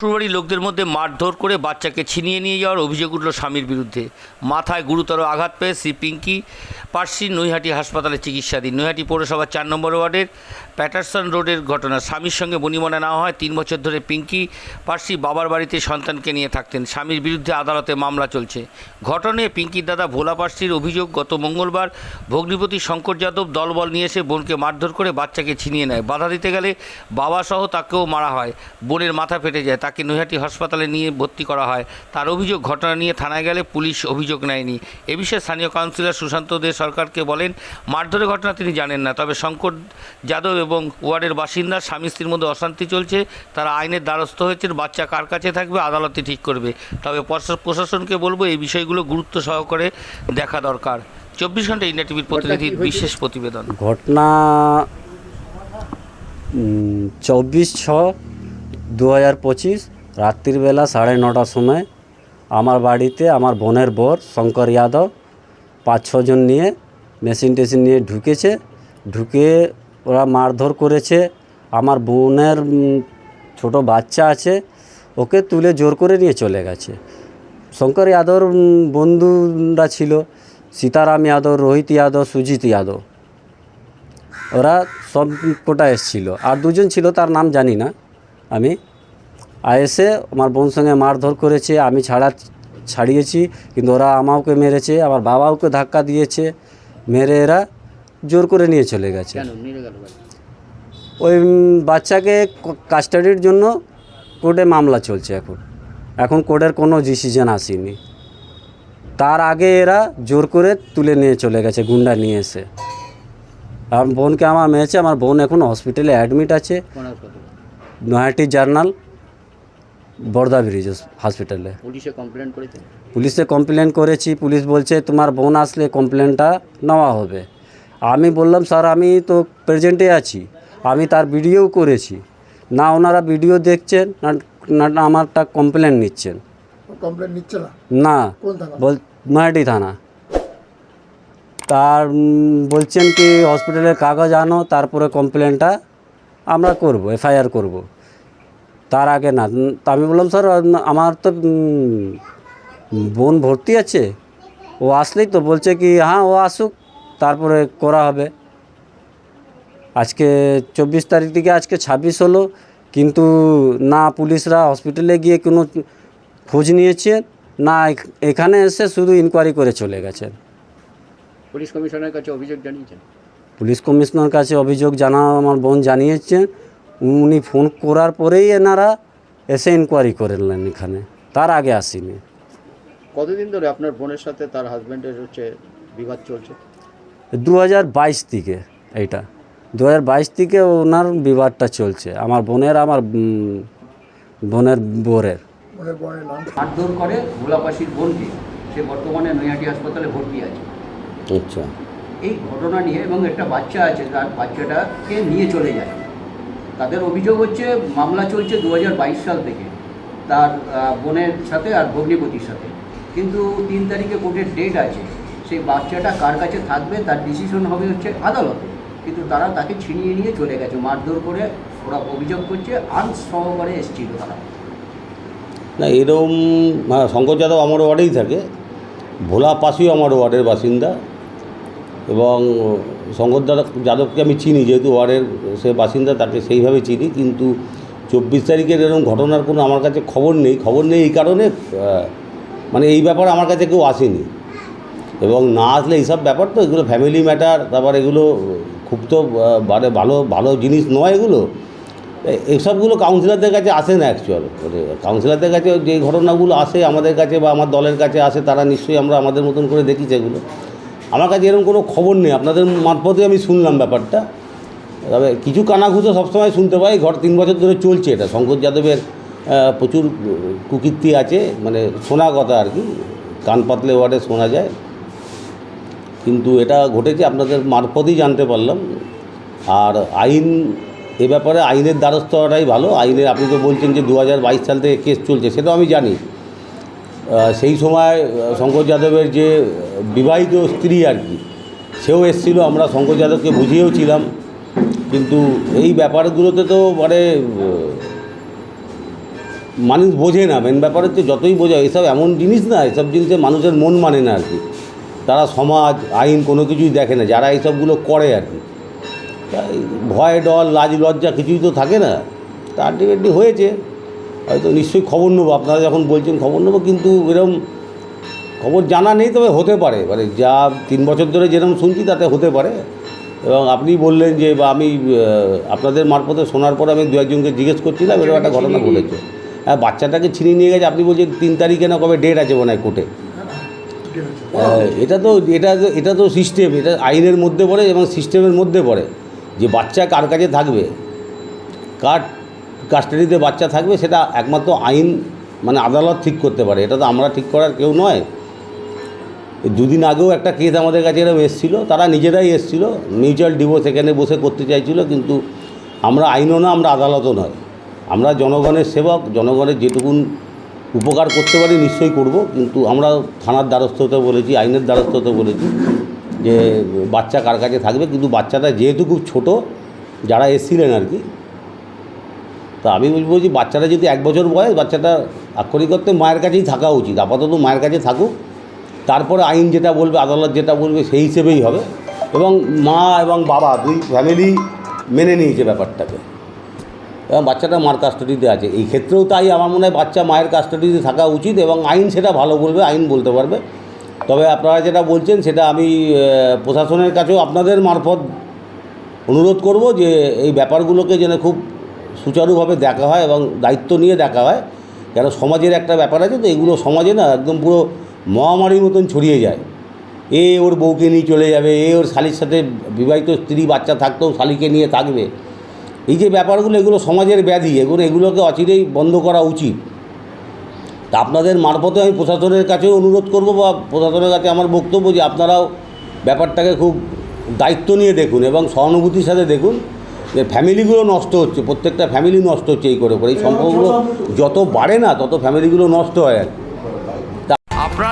শ্বশুরবাড়ির লোকদের মধ্যে মারধর করে বাচ্চাকে ছিনিয়ে নিয়ে যাওয়ার অভিযোগ উঠল স্বামীর বিরুদ্ধে। মাথায় গুরুতর আঘাত পেয়ে শ্রী পিঙ্কি পার্সি নৈহাটি হাসপাতালে চিকিৎসাধীন। নৈহাটি পৌরসভার চার নম্বর ওয়ার্ডের প্যাটারসন রোডের ঘটনা। স্বামীর সঙ্গে বনিমনা নেওয়া হয়। তিন বছর ধরে পিঙ্কি পার্সি বাবার বাড়িতে সন্তানকে নিয়ে থাকতেন। স্বামীর বিরুদ্ধে আদালতে মামলা চলছে। ঘটনায় পিঙ্কির দাদা ভোলা পার্সির অভিযোগ, গত মঙ্গলবার ভগ্নিপতি শঙ্কর যাদব দলবল নিয়ে এসে বোনকে মারধর করে বাচ্চাকে ছিনিয়ে নেয়। বাধা দিতে গেলে বাবাসহ তাকেও মারা হয়। বোনের মাথা ফেটে যায়। তাকে নৈহাটি হাসপাতালে নিয়ে ভর্তি করা হয়। তার অভিযোগ ঘটনা নিয়ে থানায় গেলে পুলিশ অভিযোগ নেয়নি। এ বিষয়ে স্থানীয় কাউন্সিলর সুশান্ত দে সরকারকে বলেন মারধরের ঘটনা তিনি জানেন না তবে শঙ্কর যাদব এবং ওয়ার্ডের বাসিন্দা স্বামী স্ত্রীর মধ্যে অশান্তি চলছে তারা আইনের দ্বারস্থ হয়েছেন বাচ্চা কার কাছে থাকবে আদালতে ঠিক করবে। তবে প্রশা- প্রশাসনকে বলব এই বিষয়গুলো গুরুত্ব সহকারে দেখা দরকার। চব্বিশ ঘণ্টা ইন্ডিয়া টিভির প্রতিনিধির বিশেষ প্রতিবেদন। ঘটনা চব্বিশ ছ দু হাজার পঁচিশ রাত্রিবেলা সাড়ে নটার সময় আমার বাড়িতে আমার বোনের বর শঙ্কর যাদব পাঁচ ছজন নিয়ে মেশিন টেশিন নিয়ে ঢুকেছে। ঢুকে ওরা মারধর করেছে। আমার বোনের ছোট বাচ্চা আছে, ওকে তুলে জোর করে নিয়ে চলে গেছে। শঙ্কর যাদবর বন্ধুরা ছিল, সীতারাম যাদব, রোহিত যাদব, সুজিত যাদব। ওরা সব কোটা এসেছিল। আর দুজন ছিল, তার নাম জানি না। আমি। আর এসে আমার বোন সঙ্গে মারধর করেছে আমি ছাড়া ছাড়িয়েছি কিন্তু ওরা আমাকে মেরেছে আমার বাবাওকে ধাক্কা দিয়েছে মেরে এরা জোর করে নিয়ে চলে গেছে। ওই বাচ্চাকে কাস্টাডির জন্য কোর্টে মামলা চলছে এখন। এখন কোর্টের কোনো ডিসিশন আসেনি। তার আগে এরা জোর করে তুলে নিয়ে চলে গেছে গুন্ডা নিয়ে এসে। আমার বোনকে আমার মেয়েছে আমার বোন এখন হসপিটালে অ্যাডমিট আছে। নয়াটি জার্নাল বর্দা ব্রিজ হসপিটালে। পুলিশে কমপ্লেন করেছে? পুলিশে কমপ্লেন করেছি পুলিশ বলছে তোমার বোন আসলে কমপ্লেনটা নেওয়া হবে। আমি বললাম স্যার আমি তো প্রেজেন্টে আছি। আমি তার ভিডিও করেছি। না ওনারা ভিডিও দেখছেন না না না আমারটা কমপ্লেন নিচ্ছেন। কমপ্লেন নিচ্ছে না? না। বল নয়াটি থানা। তার বলছেন কি হসপিটালের কাগজ আনো তারপরে কমপ্লেনটা আমরা করব, এফআইআর করব। তার আগে না, তা আমি বললাম, স্যার, আমার তো বোন ভর্তি আছে। ও আসলেই তো বলছে কি হ্যাঁ ও আসুক, তারপরে করা হবে। আজকে চব্বিশ তারিখ থেকে আজকে ছাব্বিশ হলো, কিন্তু না পুলিশরা হসপিটালে গিয়ে কোনো খোঁজ নিয়েছে, না এখানে এসে শুধু ইনকোয়ারি করে চলে গেছেন পুলিশ কমিশনের কাছে অভিযোগ জানিয়েছেন? পুলিশ কমিশনার কাছে অভিযোগ জানা আমার বোন জানিয়েছেন উনি ফোন করার পরেই এনারা এসে ইনকোয়ারি করলেন এখানে। তার আগে আসিনি। কতদিন ধরে আপনার বোনের সাথে তার হাজবেন্ডের হচ্ছে বিবাদ চলছে? দু হাজার বাইশ থেকে এইটা। দু হাজার বাইশ থেকে ওনার বিবাদটা চলছে। আমার বোনের আমার বোনের বোরের। মারধর করে ভোলাপাশির বোনকে। সে বর্তমানে নৈহাটি হাসপাতালে ভর্তি আছে। আচ্ছা। এই ঘটনা নিয়ে এবং একটা বাচ্চা আছে তার বাচ্চাটাকে নিয়ে চলে যায়। তাদের অভিযোগ হচ্ছে মামলা চলছে দু হাজার বাইশ সাল থেকে তার বোনের সাথে আর ভগ্নিপতির সাথে। কিন্তু তিন তারিখে কোর্টের ডেট আছে সেই বাচ্চাটা কার কাছে থাকবে তার ডিসিশন হবে হচ্ছে আদালতে। কিন্তু তারা তাকে ছিনিয়ে নিয়ে চলে গেছে মারধর করে ওরা অভিযোগ করছে আর্মস সহকারে এসেছিল তারা। না এরকম হ্যাঁ, শঙ্কর যাদব আমার ওয়ার্ডেই থাকে ভোলা পাশেও আমার ওয়ার্ডের বাসিন্দা এবং শঙ্কর যাদব যাদবকে আমি চিনি, যেহেতু ওয়ার্ডের সে বাসিন্দা, তাকে সেইভাবে চিনি। কিন্তু চব্বিশ তারিখের এরকম ঘটনার কোনো আমার কাছে খবর নেই। খবর নেই এই কারণে মানে এই ব্যাপারে আমার কাছে কেউ আসেনি। এবং না আসলে এইসব ব্যাপার তো, এগুলো ফ্যামিলি ম্যাটার তারপর এগুলো খুব তো মানে ভালো ভালো জিনিস নয় এগুলো। এসবগুলো কাউন্সিলরদের কাছে আসে না অ্যাকচুয়াল মানে কাউন্সিলরদের কাছে যে ঘটনাগুলো আসে, আমাদের কাছে বা আমার দলের কাছে আসে, তারা নিশ্চয়ই আমরা, আমাদের মতন করে দেখি সেগুলো। আমার কাছে এরকম কোনো খবর নেই। আপনাদের মারফতে আমি শুনলাম ব্যাপারটা। তবে কিছু কানাঘুষো সবসময় শুনতে পাই, ঘর তিন বছর ধরে চলছে এটা। শঙ্কর যাদবের প্রচুর কুকীর্তি আছে মানে শোনা কথা আর কি। কান পাতলে ওয়ার্ডে শোনা যায়। কিন্তু এটা ঘটেছে, আপনাদের মারফতেই জানতে পারলাম। আর আইন, এ ব্যাপারে আইনের দ্বারস্থ হওয়াটাই ভালো। আইনের, আপনি তো বলছেন যে দু হাজার বাইশ সাল থেকে কেস চলছে, সেটাও আমি জানি। সেই সময় শঙ্কর যাদবের যে বিবাহিত স্ত্রী আর কি। সেও এসেছিল, আমরা শঙ্কর যাদবকে বুঝিয়েও ছিলাম। কিন্তু এই ব্যাপারগুলোতে তো মানে মানুষ বোঝে না। মেন ব্যাপার হচ্ছে যতই বোঝা, এসব এমন জিনিস না, এসব জিনিসে মানুষের মন মানে না আর কি। তারা সমাজ, আইন কোনো কিছুই দেখে না, যারা এইসবগুলো করে আর কি। তাই ভয়, ডর, লাজ, লজ্জা কিছুই তো থাকে না। তা আলটিমেটলি হয়েছে। হয়তো নিশ্চয়ই খবর নেব। আপনারা যখন বলছেন খবর নেব, কিন্তু এরকম খবর জানা নেই তবে হতে পারে। মানে যা তিন বছর ধরে যেরকম শুনছি তাতে হতে পারে। এবং আপনি বললেন যে বা আমি আপনাদের মারফতে শোনার পর আমি দু একজনকে জিজ্ঞেস করছিলাম এরকম একটা ঘটনা ঘটেছে। হ্যাঁ বাচ্চাটাকে ছিনিয়ে নিয়ে গেছে আপনি বলছেন তিন তারিখে না কবে ডেট আছে মনে হয় কোর্টে। এটা তো এটা তো এটা তো সিস্টেম এটা আইনের মধ্যে পড়ে এবং সিস্টেমের মধ্যে পড়ে। যে বাচ্চা কার কাছে থাকবে কার কাস্টাডিতে বাচ্চা থাকবে সেটা একমাত্র আইন মানে আদালত ঠিক করতে পারে। এটা তো আমরা ঠিক করার কেউ নয়। দুদিন আগেও একটা কেস আমাদের কাছে এরকম এসেছিল, তারা নিজেরাই এসেছিল মিউচুয়াল ডিভোর্স এখানে বসে করতে চাইছিল, কিন্তু আমরা আইনও না, আমরা আদালতও নয়। আমরা জনগণের সেবক, জনগণের যেটুকুন উপকার করতে পারি নিশ্চয়ই করব, কিন্তু আমরা থানার দ্বারস্থ হতে বলেছি, আইনের দ্বারস্থ হতে বলেছি যে বাচ্চা কার কাছে থাকবে, কিন্তু বাচ্চাটা যেহেতু খুব ছোটো, যারা এসেছিলেন আর কি, তা আমি বলব যে বাচ্চাটা যদি এক বছর বয়স, বাচ্চাটা আক্ষরিক করতে মায়ের কাছেই থাকা উচিত, আপাতত মায়ের কাছে থাকুক। তারপরে আইন যেটা বলবে, আদালত যেটা বলবে, সেই হিসেবেই হবে। এবং মা এবং বাবা দুই ফ্যামিলি মেনে নিয়েছে ব্যাপারটাকে। এবং বাচ্চাটা মার কাস্টাডিতে আছে। এই ক্ষেত্রেও তাই আমার মনে হয় বাচ্চা মায়ের কাস্টাডিতে থাকা উচিত এবং আইন সেটা ভালো বলবে, আইন বলতে পারবে। তবে আপনারা যেটা বলছেন, সেটা আমি প্রশাসনের কাছেও আপনাদের মারফত অনুরোধ করব যে এই ব্যাপারগুলোকে যেন খুব সুচারুভাবে দেখা হয় এবং দায়িত্ব নিয়ে দেখা হয়। কেন সমাজের একটা ব্যাপার আছে তো, এগুলো সমাজে না একদম পুরো মহামারীর মতন ছড়িয়ে যায়। এ ওর বউকে নিয়ে চলে যাবে এ ওর শালির সাথে বিবাহিত স্ত্রী বাচ্চা থাকতেও শালিকে নিয়ে থাকবে। এই যে ব্যাপারগুলো এগুলো সমাজের ব্যাধি এগুলো এগুলোকে অচিরেই বন্ধ করা উচিত। তা আপনাদের মারফতে আমি প্রশাসনের কাছেও অনুরোধ করব বা প্রশাসনের কাছে আমার বক্তব্য যে আপনারাও ব্যাপারটাকে খুব দায়িত্ব নিয়ে দেখুন এবং সহানুভূতির সাথে দেখুন যে ফ্যামিলিগুলো নষ্ট হচ্ছে প্রত্যেকটা ফ্যামিলি নষ্ট হচ্ছে এই করে করে। এই সম্পর্কগুলো যত বাড়ে না তত ফ্যামিলিগুলো নষ্ট হয় আর কি।